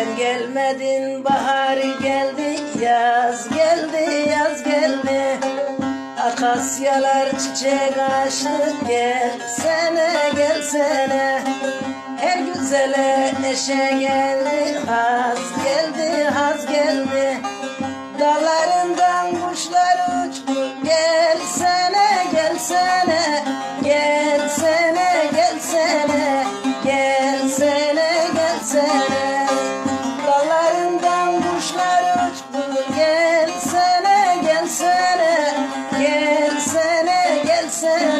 Sen gelmedin bahar geldi Yaz geldi yaz geldi. Akasyalar çiçek açtı Gelsene gelsene. Her güzele eşe geldi Haz geldi haz geldi. Dallarından kuşlar uçtu Gelsene gelsene Gelsene gelsene Gelsene gelsene. said